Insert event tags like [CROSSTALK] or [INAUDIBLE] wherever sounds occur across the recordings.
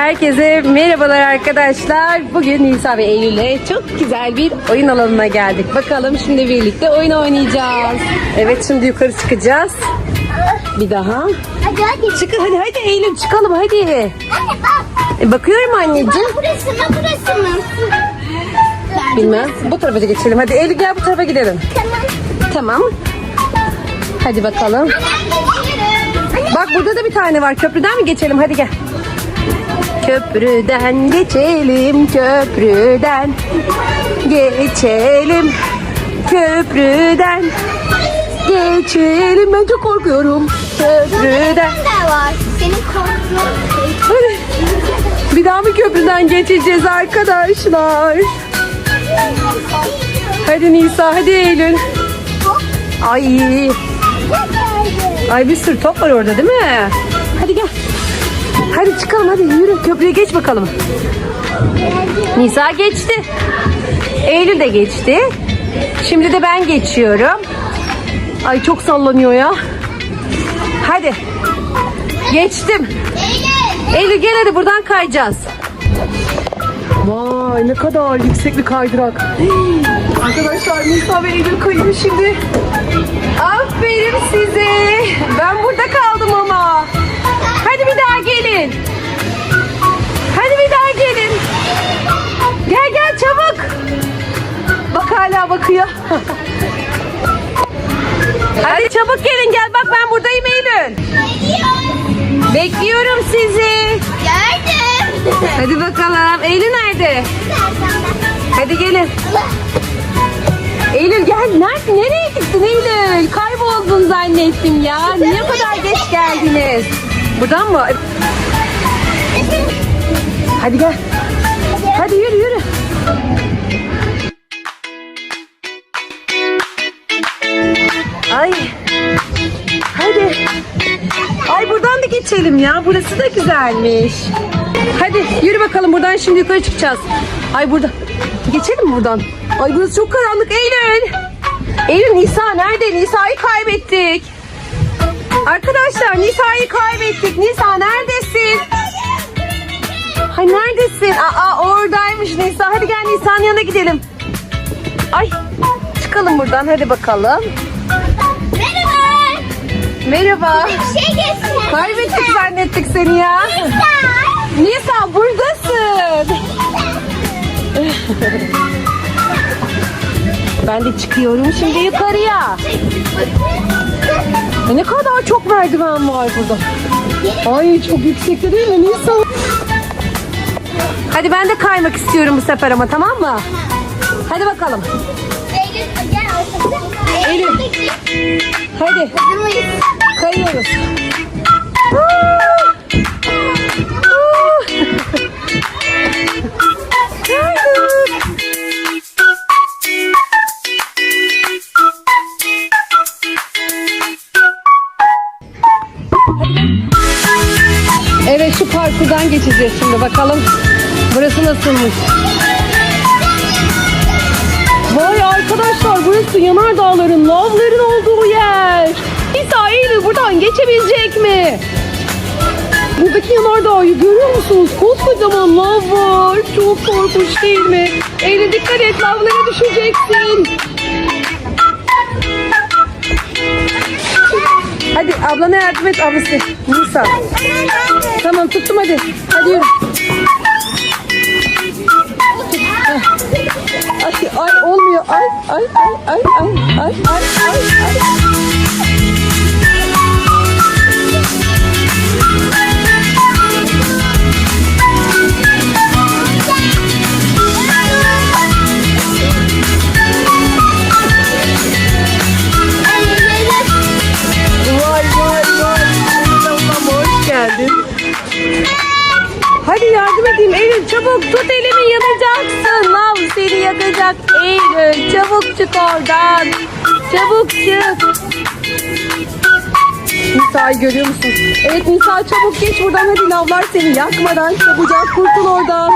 Herkese merhabalar arkadaşlar. Bugün Nisa ve Eylül'le çok güzel bir oyun alanına geldik. Bakalım şimdi birlikte oyun oynayacağız. Evet şimdi yukarı çıkacağız. Bir daha. Hadi hadi. Çıkın hadi hadi Eylül çıkalım hadi. Anne bak. E, bakıyorum anneciğim. Bak burası mı burası mı? Bilmem. Bu tarafa geçelim. Hadi Eylül gel bu tarafa gidelim. Tamam. Tamam. Hadi bakalım. Anne. Bak burada da bir tane var. Köprüden mi geçelim? Hadi gel. Köprüden geçelim, köprüden geçelim, köprüden geçelim. Ben çok korkuyorum. Köprüden. de var. Senin korktuğun. [LAUGHS] Bir daha mı köprüden geçeceğiz arkadaşlar? Hadi Nisa, hadi Eylül. Ay, ay bir sürü top var orada değil mi? Hadi gel. Hadi çıkalım hadi yürü köprüye geç bakalım. Nisa geçti. Eylül de geçti. Şimdi de ben geçiyorum. Ay çok sallanıyor ya. Hadi. Geçtim. Eylül gel hadi buradan kayacağız. Vay ne kadar yüksek bir kaydırak. Arkadaşlar Nisa ve Eylül kayıyor şimdi. Aferin bakıyor. [LAUGHS] Hadi çabuk gelin gel bak ben buradayım Eylül. Bekliyorum sizi. Gördüm. Hadi bakalım. Eylül nerede? Hadi gelin. Eylül gel. Nerede? Nereye gittin Eylül? Kayboldun zannettim ya. Niye kadar geç geldiniz? Buradan mı? Hadi gel. Hadi yürü yürü. Ay. Hadi. Ay buradan da geçelim ya. Burası da güzelmiş. Hadi yürü bakalım buradan şimdi yukarı çıkacağız. Ay burada. Geçelim buradan? Ay burası çok karanlık Eylül. Eylül Nisa nerede? Nisa'yı kaybettik. Arkadaşlar Nisa'yı kaybettik. Nisa neredesin? Ay neredesin? Aa oradaymış Nisa. Hadi gel Nisa'nın yanına gidelim. Ay çıkalım buradan hadi bakalım. Merhaba. Bir şey geçsin. Kaybettik zannettik seni ya. Nisa buradasın. Ben de çıkıyorum şimdi yukarıya. E ne kadar çok merdiven var burada. Ay çok yüksekte değil mi Nisa? Hadi ben de kaymak istiyorum bu sefer ama tamam mı? Hadi bakalım. Eylül. Hadi mıyız? Kayıyoruz. Evet şu parkurdan geçeceğiz şimdi bakalım. Burası nasılmış? Vay arkadaşlar burası yanardağların, lavların olduğu yer buradan geçebilecek mi? Buradaki yanardağ'ı görüyor musunuz? Koskocaman lav var. Çok korkunç değil mi? Eyle dikkat et lavlara düşeceksin. Hadi ablana yardım et ablası. Nisa. Tamam tuttum hadi. Hadi yürü. Ay, ay olmuyor. Ay ay ay ay ay ay ay ay. ay. Geldin. Hadi yardım edeyim Eylül çabuk tut elimi yanacaksın. Lav seni yakacak Eylül çabuk çık oradan. Çabuk çık. Nisa'yı görüyor musun? Evet Nisa çabuk geç buradan hadi lavlar seni yakmadan çabucak kurtul oradan.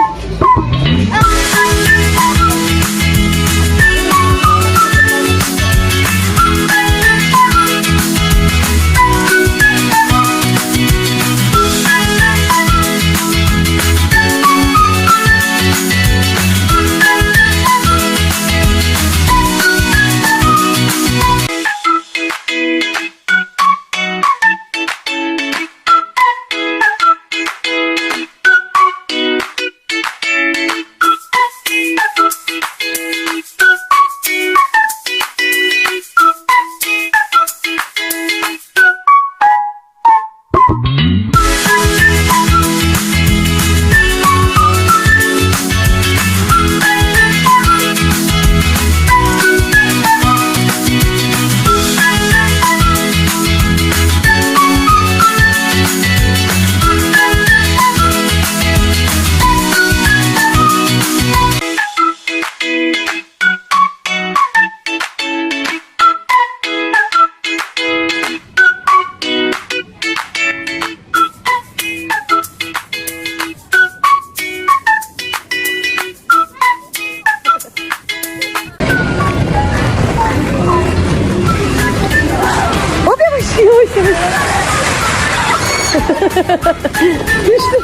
Düştü.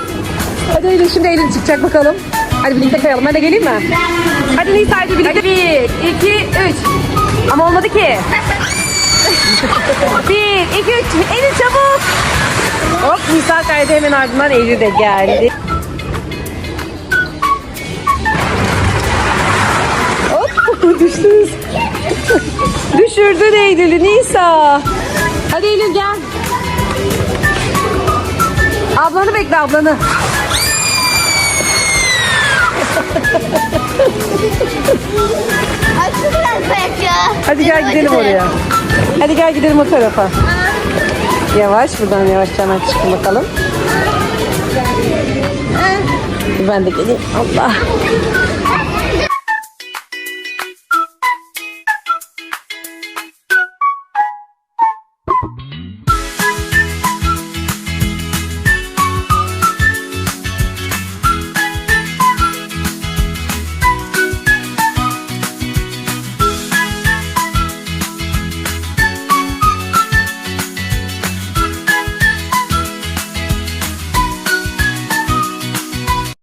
Hadi Eylül şimdi Eylül çıkacak bakalım. Hadi birlikte kayalım. Ben de geleyim mi? Hadi Nisa hadi birlikte. Bir, iki, üç. Ama olmadı ki. [LAUGHS] Bir, iki, üç. Eylül çabuk. Hop Nisa kaydı hemen ardından Eylül de geldi. Hop [LAUGHS] düştünüz. Düşürdün Eylül'ü Nisa. Hadi Eylül gel. Ablanı bekle ablanı. Açtı biraz belki. Hadi gel gidelim oraya. Hadi gel gidelim o tarafa. Yavaş buradan yavaşça hemen çıkın bakalım. Ben de geleyim. Allah.